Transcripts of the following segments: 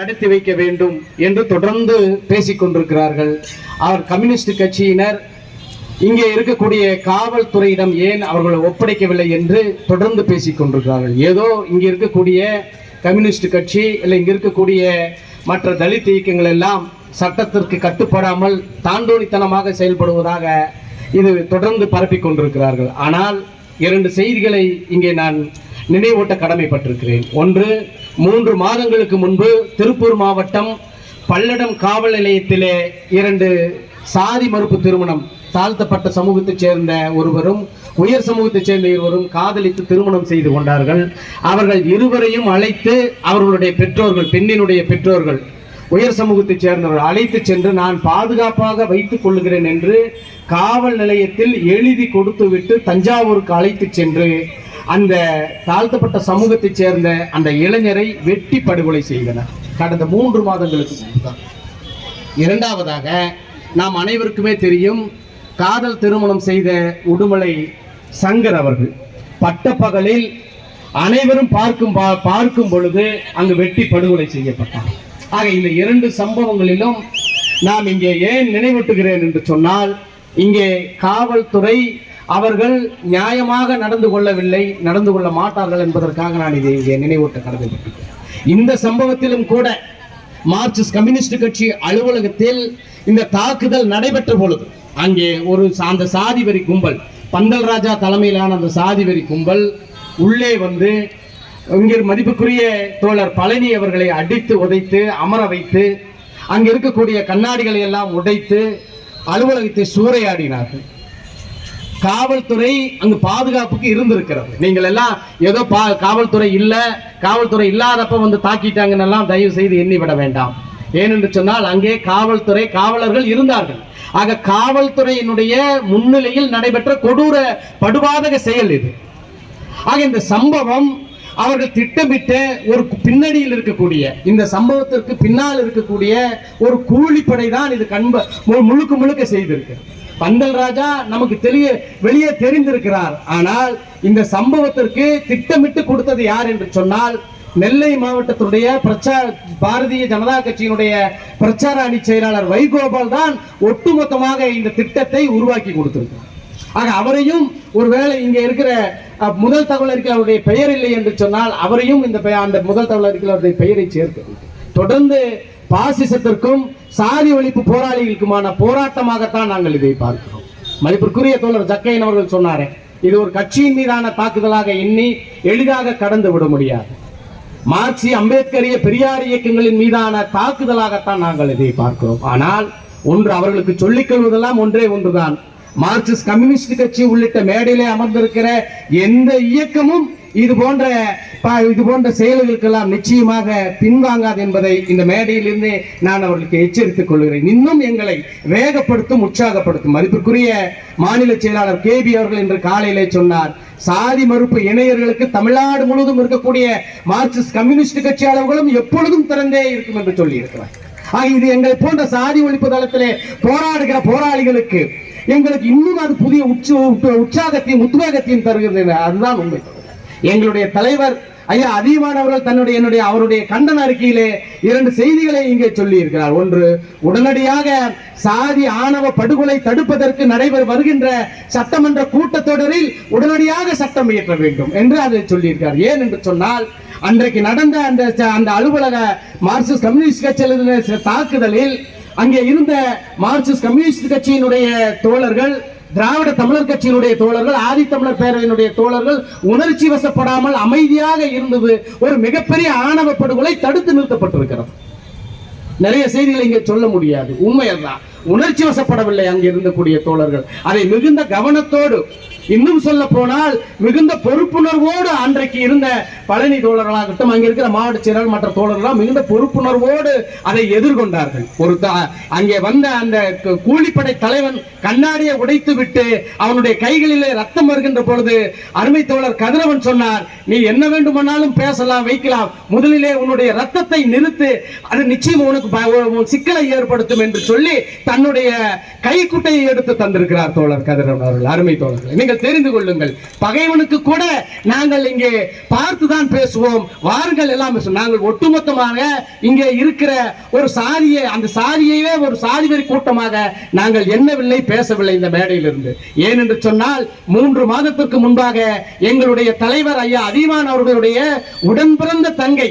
நடத்தி வைக்க வேண்டும் என்று தொடர்ந்து பேசிக் கொண்டிருக்கிறார்கள். அவர் கம்யூனிஸ்ட் கட்சியினர் இங்கே இருக்கக்கூடிய காவல்துறையிடம் ஏன் அவர்கள் ஒப்படைக்கவில்லை என்று தொடர்ந்து பேசிக் கொண்டிருக்கிறார்கள். ஏதோ இங்கே இருக்கக்கூடிய கம்யூனிஸ்ட் கட்சி இல்லை இங்கே இருக்கக்கூடிய மற்ற தலித் இயக்கங்கள் எல்லாம் சட்டத்திற்கு கட்டுப்படாமல் தாண்டோனித்தனமாக செயல்படுவதாக இது தொடர்ந்து பரப்பிக் கொண்டிருக்கிறார்கள். ஆனால் இரண்டு செய்திகளை இங்கே நான் நினைவூட்ட கடமைப்பட்டிருக்கிறேன். ஒன்று மூன்று மாதங்களுக்கு முன்பு திருப்பூர் மாவட்டம் பல்லடம் காவல் நிலையத்திலே இரண்டு சாதி மறுப்பு திருமணம் தாழ்த்தப்பட்ட சமூகத்தைச் சேர்ந்த ஒருவரும் உயர் சமூகத்தைச் சேர்ந்த இருவரும் காதலித்து திருமணம் செய்து கொண்டார்கள். அவர்கள் இருவரையும் அழைத்து அவர்களுடைய பெற்றோர்கள் பெண்ணினுடைய பெற்றோர்கள் உயர் சமூகத்தைச் சேர்ந்தவர்கள் அழைத்து சென்று நான் பாதுகாப்பாக வைத்துக் கொள்ளுகிறேன் என்று காவல் நிலையத்தில் எழுதி கொடுத்துவிட்டு தஞ்சாவூருக்கு அழைத்து சென்று அந்த தாழ்த்தப்பட்ட சமூகத்தைச் சேர்ந்த அந்த இளைஞரை வெட்டி படுகொலை செய்தனர். கடந்த மூன்று மாதங்களுக்கு முன்புதான். இரண்டாவதாக நாம் அனைவருக்குமே தெரியும் காதல் திருமணம் செய்த உடுமலை சங்கர் அவர்கள் பட்டப்பகலில் அனைவரும் பார்க்கும் பா- பார்க்கும் பொழுது அங்கு வெட்டி படுகொலை செய்யப்பட்டார். ஆக இந்த இரண்டு சம்பவங்களிலும் நாம் இங்கே ஏன் நினைவூட்டுகிறேன் என்று சொன்னால் இங்கே காவல்துறை அவர்கள் நியாயமாக நடந்து கொள்ளவில்லை நடந்து கொள்ள மாட்டார்கள் என்பதற்காக நான் இதை இங்கே நினைவூட்ட கடமைப்பட்டிருக்கிறேன் இந்த சம்பவத்திலும் கூட மார்க்சிஸ்ட் கம்யூனிஸ்ட் கட்சி அலுவலகத்தில் இந்த தாக்குதல் நடைபெற்ற பொழுது அங்கே ஒரு அந்த சாதிவரி கும்பல் பந்தல் ராஜா தலைமையிலான அந்த சாதிவரி கும்பல் உள்ளே வந்து இங்கே மதிப்புக்குரிய தோழர் பழனி அவர்களை அடித்து உதைத்து அமர வைத்து அங்கே இருக்கக்கூடிய கண்ணாடிகளை எல்லாம் உடைத்து அலுவலகத்தை சூறையாடினார்கள். காவல்துறை அங்கு பாதுகாப்புக்கு இருந்திருக்கிறது. நீங்கள் எல்லாம் ஏதோ பா காவல்துறை இல்ல காவல்துறை இல்லாதப்ப வந்து தாக்கிட்டாங்கன்னு எல்லாம் தயவு செய்து எண்ணி விட வேண்டாம். ஏனென்று சொன்னால் அங்கே காவல்துறை காவலர்கள் இருந்தார்கள். ஆக காவல்துறையினுடைய முன்னிலையில் நடைபெற்ற கொடூர படுபாதக செயல் இது. ஆக இந்த சம்பவம் அவர்கள் திட்டமிட்ட ஒரு பின்னணியில் இருக்கக்கூடிய இந்த சம்பவத்திற்கு பின்னால் இருக்கக்கூடிய ஒரு கூலிப்படை தான் இது கண்ப மு- முழுக்க முழுக்க செய்திருக்கு. பந்தல் ராஜா நமக்கு தெரிய வெளியே தெரிந்திருக்கிறார். ஆனால் இந்த சம்பவத்திற்கு திட்டமிட்டு கொடுத்தது யார் என்று சொன்னால் நெல்லை மாவட்டத்துடைய பிரச்சார பாரதிய ஜனதா கட்சியினுடைய பிரச்சார அணி செயலாளர் வைகோபால் தான் ஒட்டுமொத்தமாக இந்த திட்டத்தை உருவாக்கி கொடுத்திருக்கிறார். ஆக அவரையும் ஒருவேளை இங்க இருக்கிற முதல் தகவல் அறிக்கையாளருடைய பெயர் இல்லை என்று சொன்னால் அவரையும் இந்த அந்த முதல் தகவல் அறிக்கையாளருடைய அவருடைய பெயரை சேர்க்க தொடர்ந்து பாசிசத்திற்கும் சாதி ஒழிப்பு போராளிகளுக்குமான போராட்டமாகத்தான் நாங்கள் இதை பார்க்கிறோம். மதிப்பிற்குரிய தோழர் ஜக்கையன் அவர்கள் சொன்னாரே இது ஒரு கட்சியின் மீதான தாக்குதலாக எண்ணி எளிதாக கடந்து விட முடியாது. மார்க்சி அம்பேத்கரிய பெரியார் இயக்கங்களின் மீதான தாக்குதலாகத்தான் நாங்கள் இதை பார்க்கிறோம். ஆனால் ஒன்று அவர்களுக்கு சொல்லிக் கொள்வதெல்லாம் ஒன்றே ஒன்றுதான். மார்க்சிஸ்ட் கம்யூனிஸ்ட் கட்சி உள்ளிட்ட மேடையிலே அமர்ந்திருக்கிற எந்த இயக்கமும் இது போன்ற இது போன்ற செயல்களுக்கெல்லாம் நிச்சயமாக பின்வாங்காது என்பதை இந்த மேடையிலிருந்து நான் அவர்களுக்கு எச்சரித்துக் கொள்கிறேன். இன்னும் எங்களை வேகப்படுத்தும் உற்சாகப்படுத்தும். மதிப்பிற்குரிய மாநில செயலாளர் கேபி அவர்கள் இன்று காலையிலே சொன்னார் சாதி மறுப்பு இணையர்களுக்கு தமிழ்நாடு முழுவதும் இருக்கக்கூடிய மார்க்சிஸ்ட் கம்யூனிஸ்ட் கட்சியாளர்களும் எப்பொழுதும் திறந்தே இருக்கும் என்று சொல்லியிருக்கிறார். இது எங்களை போன்ற சாதி ஒழிப்பு தளத்திலே போராடுகிற போராளிகளுக்கு எங்களுக்கு இன்னும் அது புதிய உற்ச உற்சாகத்தையும் உத்வேகத்தையும் தருகிறது. அதுதான் உண்மை. எங்களுடைய தலைவர் ஐயா அதிகமானவர்கள் தன்னுடைய என்னுடைய அவருடைய கண்டன அறிக்கையிலே இரண்டு செய்திகளை இங்கே சொல்லி இருக்கிறார் ஒன்று உடனடியாக சாதி ஆணவ படுகொலை தடுப்பதற்கு நடைபெற வருகின்ற சட்டமன்ற கூட்டத்தொடரில் உடனடியாக சட்டம் இயற்ற வேண்டும் என்று அதை சொல்லியிருக்கார் ஏன் என்று சொன்னால் அன்றைக்கு நடந்த அந்த ச- அந்த அலுவலக மார்க்சிஸ்ட் கம்யூனிஸ்ட் கட்சியில் தாக்குதலில் அங்கே இருந்த மார்க்சிஸ்ட் கம்யூனிஸ்ட் கட்சியினுடைய தோழர்கள் திராவிட தமிழர் கட்சியினுடைய தோழர்கள் ஆதித்தமிழர் பேரவையினுடைய தோழர்கள் உணர்ச்சி வசப்படாமல் அமைதியாக இருந்தது. ஒரு மிகப்பெரிய ஆணவ படுகொலை தடுத்து நிறுத்தப்பட்டிருக்கிறது. நிறைய செய்திகளை இங்கே சொல்ல முடியாது. உண்மை உணர்ச்சி வசப்படவில்லை அங்கே இருந்தக்கூடிய தோழர்கள். அதை மிகுந்த கவனத்தோடு இன்னும் சொல்ல போனால் மிகுந்த பொறுப்புணர்வோடு அன்றைக்கு இருந்த பழனி தோழர்களாகட்டும் அங்கே இருக்கிற மாவட்ட செயலாளர் மற்ற தோழர்களாம் மிகுந்த பொறுப்புணர்வோடு அதை எதிர்கொண்டார்கள். ஒரு அங்கே வந்த அந்த கூலிப்படை தலைவன் கண்ணாடியை உடைத்து விட்டு அவனுடைய கைகளிலே ரத்தம் வருகின்ற பொழுது அருமை தோழர் கதிரவன் சொன்னார் நீ என்ன வேண்டுமானாலும் பேசலாம் வைக்கலாம். முதலிலே உன்னுடைய ரத்தத்தை நிறுத்து அது நிச்சயம் உனக்கு சிக்கலை ஏற்படுத்தும் என்று சொல்லி தன்னுடைய கைக்குட்டையை எடுத்து தந்திருக்கிறார் தோழர் கதிரவன் அவர்கள். அருமை தோழர்கள் நீங்கள் தெரிந்து கொள்ளுங்கள். பகைவனுக்கு கூட நாங்கள் இங்கே பார்த்துதான் பேசுவோம். வாருங்கள் எல்லாம் பேசுவோம். நாங்கள் ஒட்டுமொத்தமாக இங்கே இருக்கிற ஒரு சாதியை அந்த சாதியையே ஒரு சாதி சாதிவரி கூட்டமாக நாங்கள் எண்ணவில்லை பேசவில்லை இந்த மேடையிலிருந்து. ஏனென்று சொன்னால் மூன்று மாதத்திற்கு முன்பாக எங்களுடைய தலைவர் ஐயா அதிமான் அவர்களுடைய உடன்பிறந்த தங்கை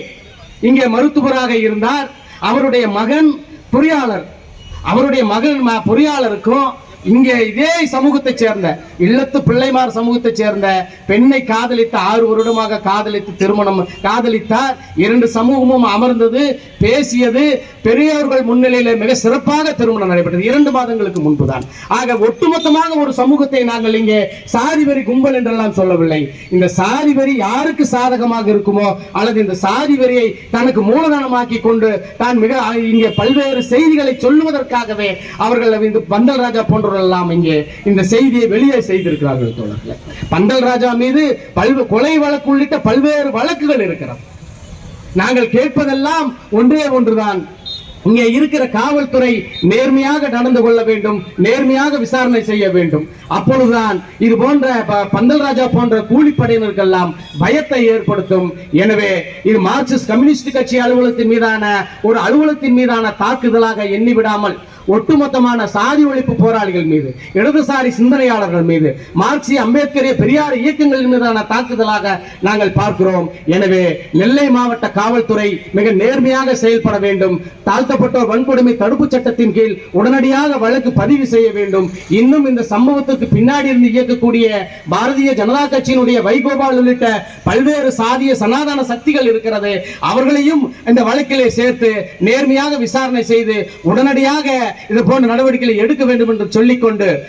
இங்கே மருத்துவராக இருந்தார். அவருடைய மகன் பொறியாளர். அவருடைய மகன் பொறியாளருக்கும் இங்கே இதே சமூகத்தைச் சேர்ந்த இல்லத்து பிள்ளைமார் சமூகத்தைச் சேர்ந்த பெண்ணை காதலித்த ஆறு வருடமாக காதலித்து திருமணம் காதலித்தார். இரண்டு சமூகமும் அமர்ந்தது பேசியது. பெரியவர்கள் முன்னிலையில் மிக சிறப்பாக திருமணம் நடைபெற்றது. இரண்டு மாதங்களுக்கு முன்புதான். ஆக ஒட்டுமொத்தமாக ஒரு சமூகத்தை நாங்கள் இங்கே சாதி வரி கும்பல் என்றெல்லாம் சொல்லவில்லை. இந்த சாதி வரி யாருக்கு சாதகமாக இருக்குமோ அல்லது இந்த சாதி வரியை தனக்கு மூலதனமாக்கி கொண்டு தான் மிக இங்கே பல்வேறு செய்திகளை சொல்லுவதற்காகவே அவர்கள் இந்த பந்தல் ராஜா போன்ற போன்றவர்கள் எல்லாம் இங்கே இந்த செய்தியை வெளியே செய்திருக்கிறார்கள் தோழர்களே. பந்தல் ராஜா மீது பல்வே கொலை வழக்கு உள்ளிட்ட பல்வேறு வழக்குகள் இருக்கிறது. நாங்கள் கேட்பதெல்லாம் ஒன்றே ஒன்றுதான். இங்கே இருக்கிற காவல்துறை நேர்மையாக நடந்து கொள்ள வேண்டும் நேர்மையாக விசாரணை செய்ய வேண்டும். அப்பொழுதுதான் இது போன்ற பந்தல் ராஜா போன்ற கூலிப்படையினருக்கெல்லாம் பயத்தை ஏற்படுத்தும். எனவே இது மார்க்சிஸ்ட் கம்யூனிஸ்ட் கட்சி அலுவலகத்தின் மீதான ஒரு அலுவலகத்தின் மீதான தாக்குதலாக எண்ணி விடாமல் ஒட்டுமொத்தமான சாதி ஒழிப்பு போராளிகள் மீது இடதுசாரி சிந்தனையாளர்கள் மீது மார்க்சிய அம்பேத்கரிய பெரியார் இயக்கங்களின் மீதான தாக்குதலாக நாங்கள் பார்க்கிறோம். எனவே நெல்லை மாவட்ட காவல்துறை மிக நேர்மையாக செயல்பட வேண்டும். தாழ்த்தப்பட்டோர் வன்கொடுமை தடுப்பு சட்டத்தின் கீழ் உடனடியாக வழக்கு பதிவு செய்ய வேண்டும். இன்னும் இந்த சம்பவத்துக்கு பின்னாடி இருந்து இயக்கக்கூடிய பாரதிய ஜனதா கட்சியினுடைய வைகோபால் உள்ளிட்ட பல்வேறு சாதிய சனாதன சக்திகள் இருக்கிறது. அவர்களையும் இந்த வழக்கிலே சேர்த்து நேர்மையாக விசாரணை செய்து உடனடியாக இது போன்ற நடவடிக்கைகளை எடுக்க வேண்டும் என்று சொல்லிக்கொண்டு